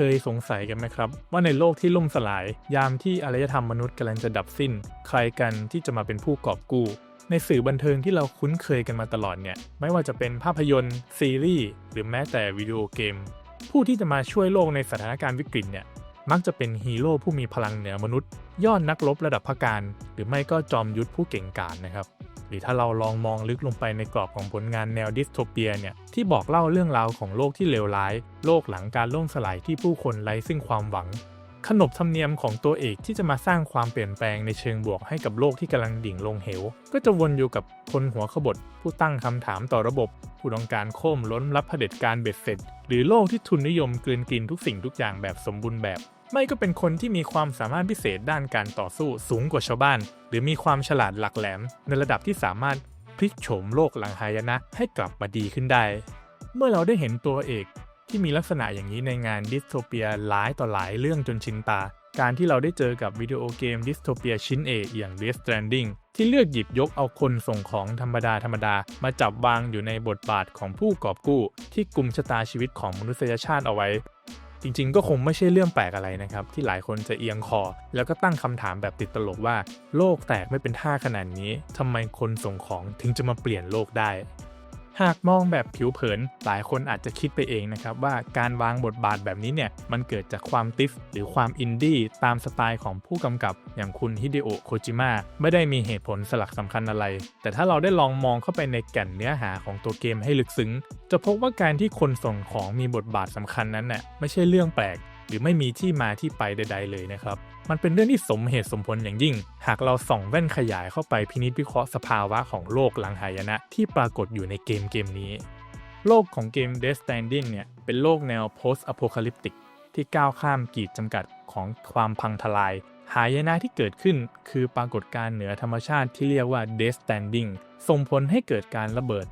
เคยสงสัยกันไหมครับ ว่าในโลกที่ล่มสลาย ยามที่อารยธรรมมนุษย์กำลังจะดับสิ้น ใครกันที่จะมาเป็นผู้กอบกู้ ในสื่อบันเทิงที่เราคุ้นเคยกันมาตลอดเนี่ย ไม่ว่าจะเป็นภาพยนตร์ ซีรีส์ หรือแม้แต่วิดีโอเกม ผู้ที่จะมาช่วยโลกในสถานการณ์วิกฤตเนี่ยมักจะเป็นฮีโร่ผู้มีพลังเหนือมนุษย์ ยอดนักรบระดับพระการ หรือไม่ก็จอมยุทธผู้เก่งกาจนะครับ หรือถ้าเราลองมองลึกลงไปในกรอบของผลงานแนวดิสโทเปียเนี่ยที่บอกเล่าเรื่องราวของโลกที่เลวร้าย โลกหลังการล่มสลายที่ผู้คนไร้ซึ่งความหวัง ขนบธรรมเนียมของตัวเอกที่จะมาสร้างความเปลี่ยนแปลงในเชิงบวกให้กับโลกที่กำลังดิ่งลงเหว ก็จะวนอยู่กับคนหัวขบถผู้ตั้งคำถามต่อระบบ ผู้ต้องการโค่มล้นรับเผด็จการเบ็ดเสร็จ หรือโลกที่ทุนนิยมกลืนกินทุกสิ่งทุกอย่างแบบสมบูรณ์แบบ ไม่ก็เป็นคนที่มีความสามารถพิเศษด้านการต่อสู้สูงกว่าชาวบ้าน หรือมีความฉลาดหลักแหลม ในระดับที่สามารถพลิกโฉมโลกหลังหายนะให้กลับมาดีขึ้นได้ เมื่อเราได้เห็นตัวเอกที่มีลักษณะอย่างนี้ในงานดิสโทเปียหลายต่อหลายเรื่องจนชินตา การที่เราได้เจอกับวิดีโอเกมดิสโทเปียชิ้นเอกอย่าง Death Stranding ที่เลือกหยิบยกเอาคนส่งของธรรมดาธรรมดา มาจับวางอยู่ในบทบาทของผู้กอบกู้ ที่กลุ่มชะตาชีวิตของมนุษยชาติเอาไว้ จริงๆ ก็คงไม่ใช่เรื่องแปลกอะไรนะครับ ที่หลายคนจะเอียงคอ แล้วก็ตั้งคำถามแบบติดตลกว่า โลกแตกไม่เป็นท่าขนาดนี้ทำไมคนส่งของถึงจะมาเปลี่ยนโลกได้ หากมองแบบผิวเผิน หลายคนอาจจะคิดไปเองนะครับว่าการวางบทบาทแบบนี้เนี่ยมันเกิดจากความติฟหรือความอินดี้ตามสไตล์ของผู้กำกับอย่างคุณฮิเดโอะโคจิมะไม่ได้มีเหตุผลสลักสำคัญอะไร แต่ถ้าเราได้ลองมองเข้าไปในแก่นเนื้อหาของตัวเกมให้ลึกซึ้ง จะพบว่าการที่คนส่งของมีบทบาทสำคัญนั้นน่ะไม่ใช่เรื่องแปลก หรือไม่มีที่มาที่ไปใด ๆ เลยนะครับ มันเป็นเรื่องที่สมเหตุสมผลอย่างยิ่ง หากเราส่องแว่นขยายเข้าไปพินิจวิเคราะห์สภาวะของโลกหลังหายนะ ที่ปรากฏอยู่ในเกมเกมนี้ โลกของเกม Death Stranding เนี่ยเป็นโลกแนว post apocalyptic ที่ก้าวข้ามกีดจำกัดของความพังทลาย หายนะที่เกิดขึ้น คือปรากฏการณ์เหนือธรรมชาติที่เรียกว่า Death Stranding ส่งผลให้เกิดการระเบิด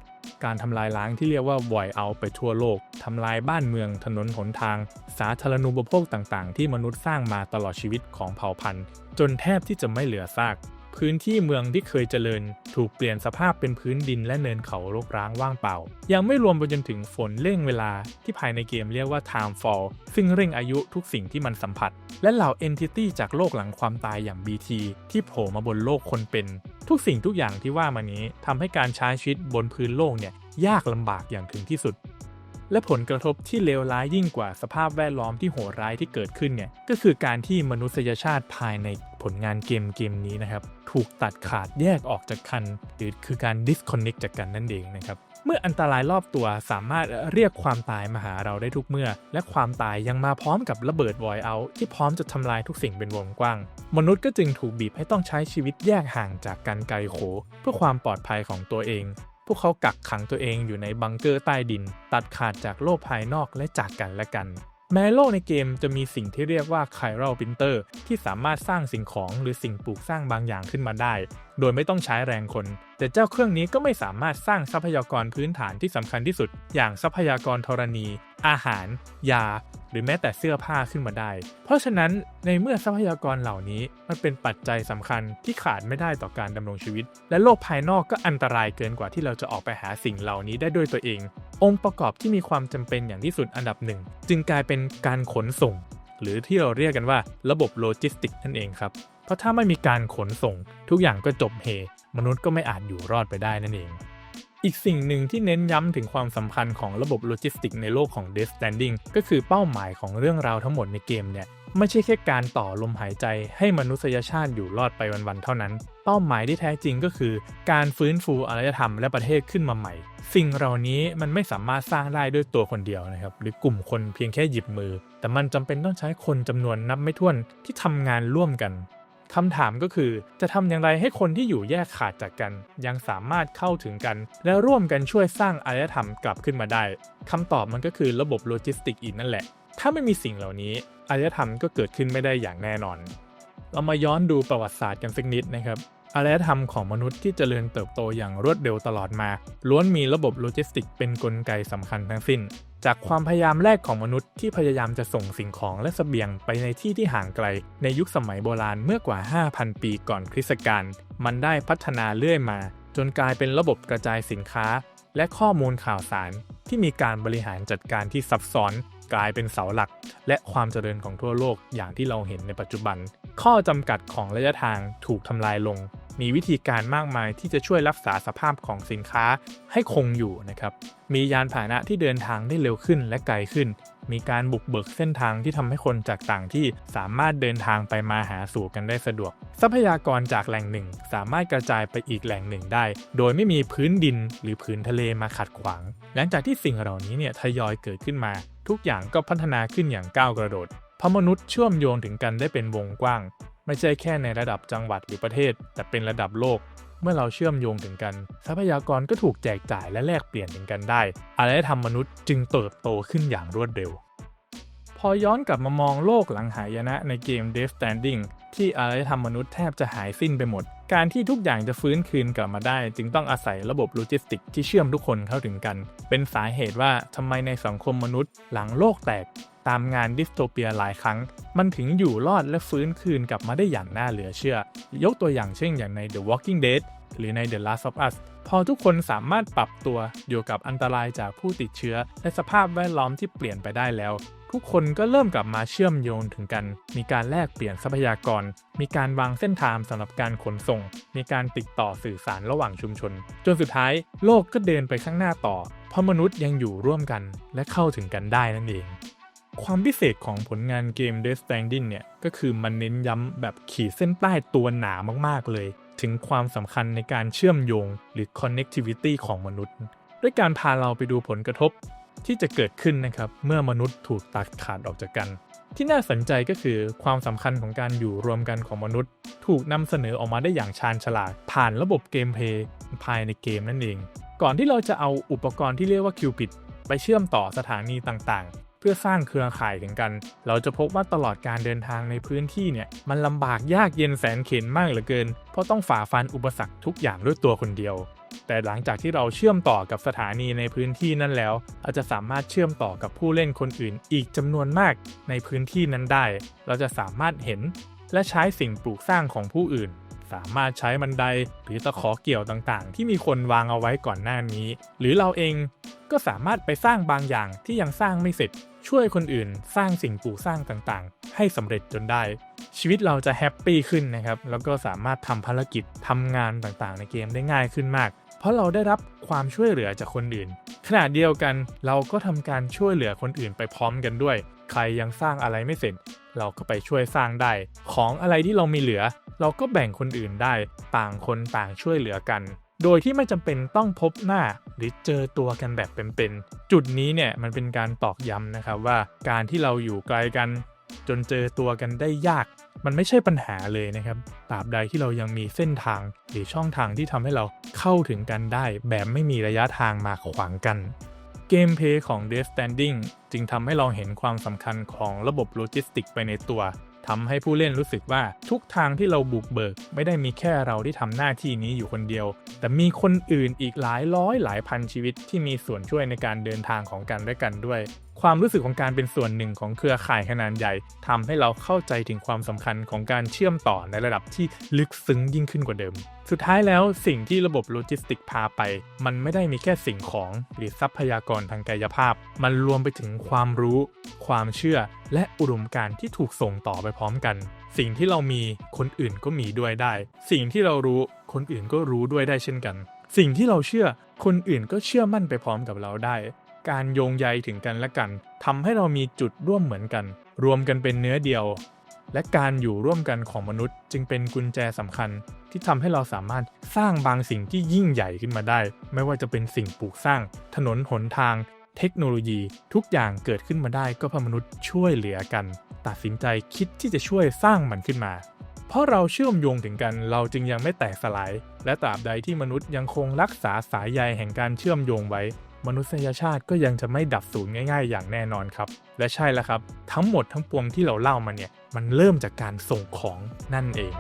การทำลายล้างที่เรียกว่า void out ไปทั่วโลก ทำลายบ้านเมืองถนนหนทาง สาธารณูปโภคต่างๆ ที่มนุษย์สร้างมาตลอดชีวิตของเผ่าพันธุ์ จนแทบที่จะไม่เหลือซาก พื้นที่เมืองที่เคยเจริญ ถูกเปลี่ยนสภาพเป็นพื้นดินและเนินเขารกร้างว่างเปล่า ยังไม่รวมไปจนถึงฝนเร่งเวลาที่ภายในเกมเรียกว่า time fall ซึ่งเร่งอายุทุกสิ่งที่มันสัมผัส และเหล่า entity จากโลกหลังความตายอย่าง BT ที่โผล่มาบนโลกคนเป็น ทุกสิ่งทุกอย่างที่ว่ามานี้ทำให้การใช้ชีวิตบนพื้นโลกเนี่ยยากลำบากอย่างถึงที่สุดและผลกระทบที่เลวร้ายยิ่งกว่าสภาพแวดล้อมที่โหดร้ายที่เกิดขึ้นเนี่ยก็คือการที่มนุษยชาติภายใน ผลงานเกมเกมนี้นะครับ ถูกตัดขาดแยกออกจากกัน หรือคือการ disconnect จากกันนั่นเองนะครับเมื่ออันตรายรอบตัวสามารถเรียกความตายมาหาเราได้ทุกเมื่อ และความตายยังมาพร้อมกับระเบิดวอยเอาที่พร้อมจะทำลายทุกสิ่งเป็นวงกว้าง มนุษย์ก็จึงถูกบีบให้ต้องใช้ชีวิตแยกห่างจากกันไกลโข เพื่อความปลอดภัยของตัวเอง พวกเขากักขังตัวเองอยู่ในบังเกอร์ใต้ดิน ตัดขาดจากโลกภายนอกและจากกันและกัน แม้โลกในเกมจะมีสิ่งที่เรียกว่าไคลรัลพินเตอร์ที่สามารถสร้างสิ่งของหรือสิ่งปลูกสร้างบางอย่างขึ้นมาได้ โดยไม่ต้องใช้แรงคนแต่เจ้าเครื่องนี้ก็ไม่สามารถสร้างทรัพยากรพื้นฐานที่สำคัญที่สุด อย่างทรัพยากรธรณี อาหาร ยา หรือแม้แต่เสื้อผ้าขึ้นมาได้ เพราะฉะนั้นในเมื่อทรัพยากรเหล่านี้มันเป็นปัจจัยสำคัญที่ขาดไม่ได้ต่อการดำรงชีวิต และโลกภายนอกก็อันตรายเกินกว่าที่เราจะออกไปหาสิ่งเหล่านี้ได้ด้วยตัวเอง องค์ประกอบที่มีความจำเป็นอย่างที่สุดอันดับหนึ่งจึงกลายเป็นการขนส่ง หรือที่เราเรียกกันว่า ระบบโลจิสติกนั่นเองครับเพราะถ้าไม่มีการขนส่ง ทุกอย่างก็จบเฮ มนุษย์ก็ไม่อาจอยู่รอดไปได้นั่นเอง อีกสิ่งหนึ่งที่เน้นย้ำถึงความสำคัญของระบบโลจิสติกในโลกของ Death Stranding ก็คือเป้าหมายของเรื่องราวทั้งหมดในเกมเนี่ยไม่ใช่แค่การต่อลมหายใจให้มนุษยชาติอยู่รอดไปวันๆเท่านั้น เป้าหมายที่แท้จริงก็คือ การฟื้นฟูอารยธรรมและประเทศขึ้นมาใหม่ สิ่งเหล่านี้มันไม่สามารถสร้างได้ด้วยตัวคนเดียวนะครับ หรือกลุ่มคนเพียงแค่หยิบมือ แต่มันจำเป็นต้องใช้คนจำนวนนับไม่ถ้วนที่ทำงานร่วมกัน คำถามก็คือ จะทำอย่างไรให้คนที่อยู่แยกขาดจากกัน ยังสามารถเข้าถึงกัน และร่วมกันช่วยสร้างอารยธรรมกลับขึ้นมาได้คำตอบมันก็คือระบบโลจิสติกอีกนั่นแหละ ถ้าไม่มีสิ่งเหล่านี้อารยธรรมก็เกิดขึ้นไม่ได้อย่างแน่นอน เรามาย้อนดูประวัติศาสตร์กันสักนิดนะครับ อารยธรรมของมนุษย์ที่เจริญเติบโตอย่างรวดเร็วตลอดมา ล้วนมีระบบโลจิสติกเป็นนกลไกสำคัญทั้งสิ้น จากความพยายามแรกของมนุษย์ที่พยายามจะส่งสิ่งของและเสบียงไปในที่ที่ห่างไกล ในยุคสมัยโบราณเมื่อกว่า 5,000 ปีก่อนคริสตกาลมันได้พัฒนาเรื่อยมา จนกลายเป็นระบบกระจายสินค้า และข้อมูลข่าวสาร ที่มีการบริหารจัดการที่ซับซ้อนกลายเป็นเสาหลัก และความเจริญของทั่วโลกอย่างที่เราเห็นในปัจจุบัน ข้อจำกัดของระยะทางถูกทำลายลง มีวิธีการมากมายที่จะช่วยรักษาสภาพของสินค้าให้คงอยู่นะครับ มียานพาหนะที่เดินทางได้เร็วขึ้นและไกลขึ้น มีการบุกเบิกเส้นทางที่ทำให้คนจากต่างที่สามารถเดินทางไปมาหาสู่กันได้สะดวก ทรัพยากรจากแหล่งหนึ่ง สามารถกระจายไปอีกแหล่งหนึ่งได้ โดยไม่มีพื้นดินหรือพื้นทะเลมาขัดขวาง หลังจากที่สิ่งเหล่านี้เนี่ยทยอยเกิดขึ้นมา ทุกอย่างก็พัฒนาขึ้นอย่างก้าวกระโดด เพราะมนุษย์เชื่อมโยงถึงกันได้เป็นวงกว้าง ไม่ใช่แค่ในระดับจังหวัดหรือประเทศ แต่เป็นระดับโลก เมื่อเราเชื่อมโยงถึงกัน ทรัพยากรก็ถูกแจกจ่ายและแลกเปลี่ยนถึงกันได้อารยธรรมมนุษย์จึงเติบโตขึ้นอย่างรวดเร็ว พอย้อนกลับมามองโลกหลังหายนะในเกม Death Standing ที่อารยธรรมมนุษย์แทบจะหายสิ้นไปหมด การที่ทุกอย่างจะฟื้นคืนกลับมาได้ จึงต้องอาศัยระบบโลจิสติกที่เชื่อมทุกคนเข้าถึงกัน เป็นสาเหตุว่าทำไมในสังคมมนุษย์ หลังโลกแตก ตามงานดิสโทเปียหลายครั้ง มันถึงอยู่รอดและฟื้นคืนกลับมาได้อย่างน่าเหลือเชื่อ ยกตัวอย่างเช่นอย่างใน The Walking Dead หรือใน The Last of Us พอทุกคนสามารถปรับตัวอยู่กับอันตรายจากผู้ติดเชื้อ และสภาพแวดล้อมที่เปลี่ยนไปได้แล้ว ทุกคนก็เริ่มกลับมาเชื่อมโยงถึงกัน มีการแลกเปลี่ยนทรัพยากร มีการวางเส้นทางสำหรับการขนส่ง มีการติดต่อสื่อสารระหว่างชุมชน จนสุดท้ายโลกก็เดินไปข้างหน้าต่อ เพราะมนุษย์ยังอยู่ร่วมกันและเข้าถึงกันได้นั่นเอง ความพิเศษของผลงานเกม Death Stranding เนี่ยก็คือมันเน้นย้ำแบบขีดเส้นใต้ตัวหนามากๆเลย ถึงความสำคัญในการเชื่อมโยง หรือ connectivity ของมนุษย์ ด้วยการพาเราไปดูผลกระทบ ที่จะเกิดขึ้นนะครับเมื่อมนุษย์ถูกตัดขาดออกจากกัน ที่น่าสนใจก็คือความสำคัญของการอยู่รวมกันของมนุษย์ ถูกนำเสนอออกมาได้อย่างชาญฉลาด ผ่านระบบเกมเพลย์ภายในเกมนั่นเอง ก่อนที่เราจะเอาอุปกรณ์ที่เรียกว่าคิวปิดไปเชื่อมต่อสถานีต่างๆ เพื่อสร้างเครือข่ายถึงกัน เราจะพบว่าตลอดการเดินทางในพื้นที่เนี่ยมันลำบากยากเย็นแสนเข็นมากเหลือเกิน เพราะต้องฝ่าฟันอุปสรรคทุกอย่างด้วยตัวคนเดียว แต่หลังจากที่เราเชื่อมต่อกับสถานีในพื้นที่นั้นแล้ว เราจะสามารถเชื่อมต่อกับผู้เล่นคนอื่นอีกจำนวนมากในพื้นที่นั้นได้ เราจะสามารถเห็นและใช้สิ่งปลูกสร้างของผู้อื่น สามารถใช้บันไดหรือตะขอเกี่ยวต่างๆ ที่มีคนวางเอาไว้ก่อนหน้านี้ หรือเราเองก็สามารถไปสร้างบางอย่างที่ยังสร้างไม่เสร็จ ช่วยคนอื่นสร้างสิ่งปลูกสร้างต่างๆ ให้สำเร็จจนได้ ชีวิตเราจะแฮปปี้ขึ้นนะครับแล้วก็สามารถทำภารกิจทำงานต่างๆ ในเกมได้ง่ายขึ้นมาก เพราะเราได้รับความช่วยเหลือจากคนอื่น ขณะเดียวกันเราก็ทำการช่วยเหลือคนอื่นไปพร้อมกันด้วย ใครยังสร้างอะไรไม่เสร็จ เราก็ไปช่วยสร้างได้ ของอะไรที่เรามีเหลือ เราก็แบ่งคนอื่นได้ ต่างคนต่างช่วยเหลือกัน โดยที่ไม่จำเป็นต้องพบหน้าหรือเจอตัวกันแบบเป็นๆจุดนี้เนี่ยมันเป็นการตอกย้ำนะครับว่าการที่เราอยู่ไกลกัน จนเจอตัวกันได้ยาก มันไม่ใช่ปัญหาเลยนะครับตราบใดที่เรายังมีเส้นทางหรือช่องทางที่ทำให้เราเข้าถึงกันได้ แบบไม่มีระยะทางมาขวางกัน เกมเพย์ของ Death Standing จึงทำให้เราเห็นความสำคัญของระบบโลจิสติกไปในตัวทำให้ผู้เล่นรู้สึกว่าทุกทางที่เราบุกเบิก ไม่ได้มีแค่เราที่ทำหน้าที่นี้อยู่คนเดียว แต่มีคนอื่นอีกหลายร้อยหลายพันชีวิตที่มีส่วนช่วยในการเดินทางของกันและกันด้วย ความรู้สึกของการเป็นส่วนหนึ่งของเครือข่ายขนาดใหญ่ทำให้เราเข้าใจถึงความสำคัญของการเชื่อมต่อในระดับที่ลึกซึ้งยิ่งขึ้นกว่าเดิม สุดท้ายแล้วสิ่งที่ระบบโลจิสติกพาไป มันไม่ได้มีแค่สิ่งของหรือทรัพยากรทางกายภาพ มันรวมไปถึงความรู้ ความเชื่อ และอุดมการณ์ที่ถูกส่งต่อไปพร้อมกัน สิ่งที่เรามีคนอื่นก็มีด้วยได้ สิ่งที่เรารู้คนอื่นก็รู้ด้วยได้เช่นกัน สิ่งที่เราเชื่อคนอื่นก็เชื่อมั่นไปพร้อมกับเราได้ การโยงใยถึงกันและกันทำให้เรามีจุดร่วมเหมือนกัน รวมกันเป็นเนื้อเดียว และการอยู่ร่วมกันของมนุษย์ จึงเป็นกุญแจสำคัญ ที่ทำให้เราสามารถสร้างบางสิ่งที่ยิ่งใหญ่ขึ้นมาได้ ไม่ว่าจะเป็นสิ่งปลูกสร้าง ถนนหนทาง เทคโนโลยี ทุกอย่างเกิดขึ้นมาได้ ก็เพราะมนุษย์ช่วยเหลือกัน ตัดสินใจคิดที่จะช่วยสร้างมันขึ้นมาเพราะเราเชื่อมโยงถึงกันเราจึงยังไม่แตกสลาย และตราบใดที่มนุษย์ยังคงรักษาสายใยแห่งการเชื่อมโยงไว้ มนุษยชาติก็ยังจะไม่ดับสูญง่าย ๆ อย่างแน่นอนครับ และใช่แล้วครับ ทั้งหมดทั้งปวงที่เราเล่ามาเนี่ย มันเริ่มจากการส่งของนั่นเอง